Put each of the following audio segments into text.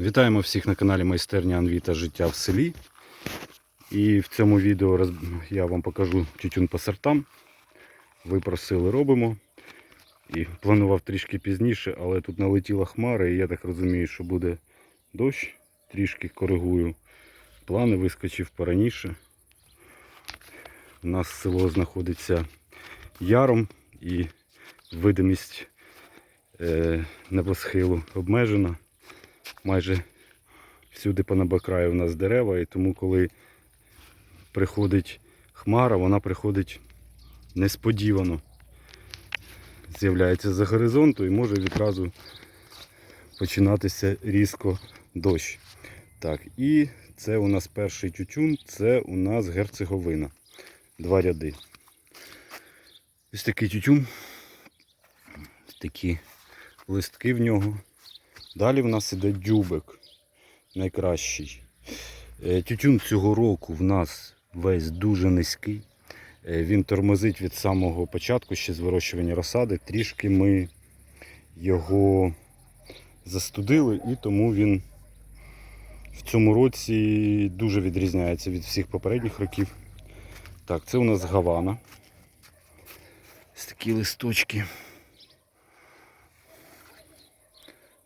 Вітаємо всіх на каналі Майстерня Анвіта Життя в селі. І в цьому відео я вам покажу тютюн по сортам. Ви просили, робимо. І планував трішки пізніше, але тут налетіла хмара, і я так розумію, що буде дощ. Трішки коригую. Плани вискочив пораніше. У нас село знаходиться яром і видимість е, небосхилу обмежена. Майже всюди по небокраю у нас дерева, і тому коли приходить хмара, вона приходить несподівано. З'являється за горизонту і може відразу починатися різко дощ. Так, і це у нас перший тютюн, це у нас герцеговина. Два ряди. Ось такий тютюн. Такі листки в нього. Далі в нас іде дюбик. Найкращий. Е, Тютюн цього року в нас весь дуже низький. Е, Він тормозить від самого початку ще з вирощування розсади. Трішки ми його застудили і тому він в цьому році дуже відрізняється від всіх попередніх років. Так, це у нас гавана. Ось такі листочки.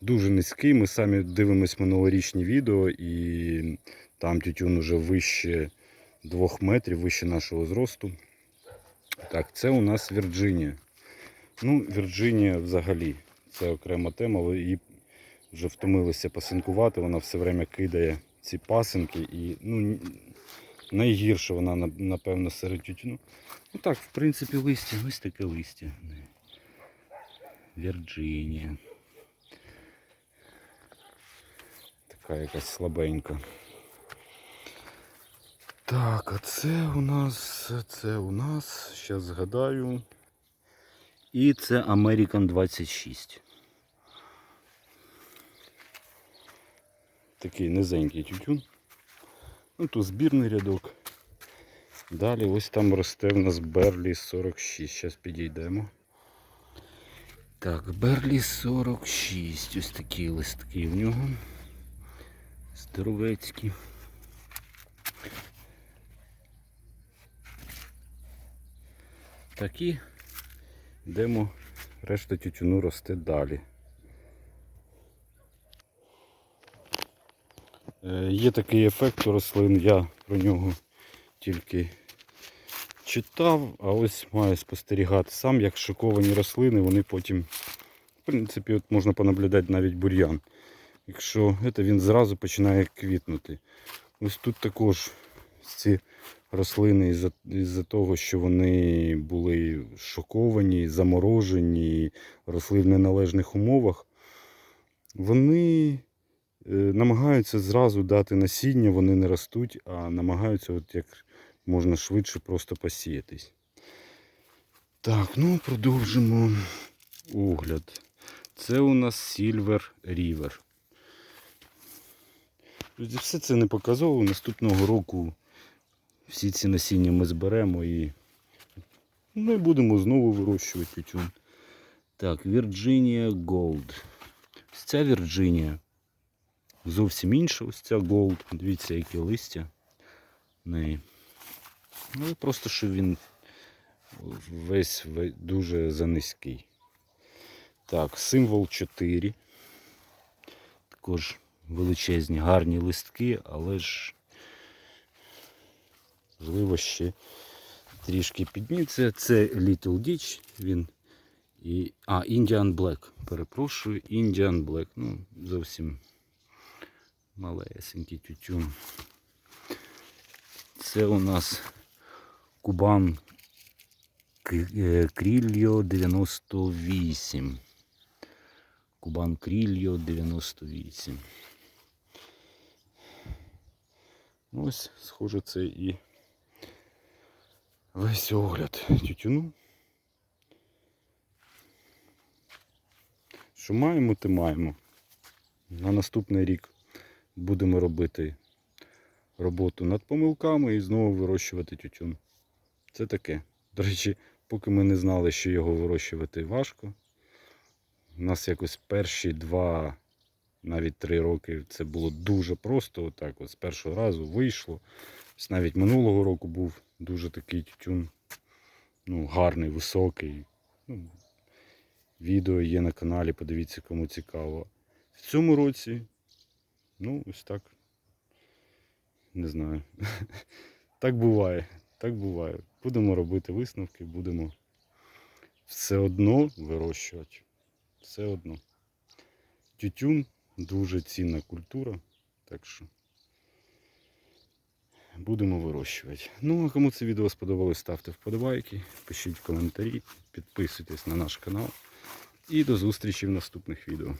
Дуже низький. Ми самі дивимось минулорічні відео і там тютюн уже вище 2 метрів, вище нашого зросту. Так, це у нас Вірджинія. Ну, Вірджинія взагалі. Це окрема тема, але її вже втомилися пасинкувати. Вона все время кидає ці пасинки і ну, найгірше вона, напевно, серед тютюну. Ну так, в принципі, листя, ось таке листя. Вірджинія. Така якась слабенька. Так, а це у нас, це у нас, зараз згадаю. І це American 26. Такий низенький тютюн. Ну, тут збірний рядок. Далі ось там росте в нас Берлі 46. Зараз підійдемо. Так, Берлі 46. Ось такі листки в нього. Здоровецькі. Такі. Йдемо, решта тютюну росте далі. Е, Є такий ефект у рослин, я про нього тільки читав, а ось маю спостерігати сам, як шоковані рослини, вони потім, в принципі, от можна понаблюдати навіть бур'ян. Якщо це він зразу починає квітнути. Ось тут також ці рослини із-за із того, що вони були шоковані, заморожені, росли в неналежних умовах, вони е, намагаються зразу дати насіння, вони не ростуть, а намагаються от як можна швидше просто посіятись. Так, ну продовжимо огляд. Це у нас Silver River. Друзі, Все це не показово. Наступного року всі ці насіння ми зберемо і, ну, і будемо знову вирощувати тютюн. Так, Virginia Gold. Ось ця Virginia зовсім інша, ось ця Gold. Дивіться, які листя в неї. Ну, просто що він весь ве- дуже занизький. Так, символ 4. Також величезні, гарні листки, але ж можливо ще трішки підніметься. Це Little Ditch, він і. А, Indian Black. Перепрошую, Indian Black. Ну, зовсім малесенький тютюн. Це у нас Кубан Крільо 98. Кубан Крільо 98. Ось, схоже, це і весь огляд тютюну. Що маємо, те маємо. На наступний рік будемо робити роботу над помилками і знову вирощувати тютюн. Це таке. До речі, поки ми не знали, що його вирощувати важко. У нас якось перші два навіть три роки це було дуже просто. Отак, от з першого разу вийшло. Навіть минулого року був дуже такий тютюн, ну, гарний, високий. Ну, відео є на каналі, подивіться, кому цікаво. В цьому році, ну, ось так. Не знаю. Так буває. Так буває. Будемо робити висновки, будемо все одно вирощувати. Все одно. Тютюн дуже цінна культура, так що будемо вирощувати. Ну, а кому це відео сподобалось, ставте вподобайки, пишіть коментарі, підписуйтесь на наш канал. І до зустрічі в наступних відео.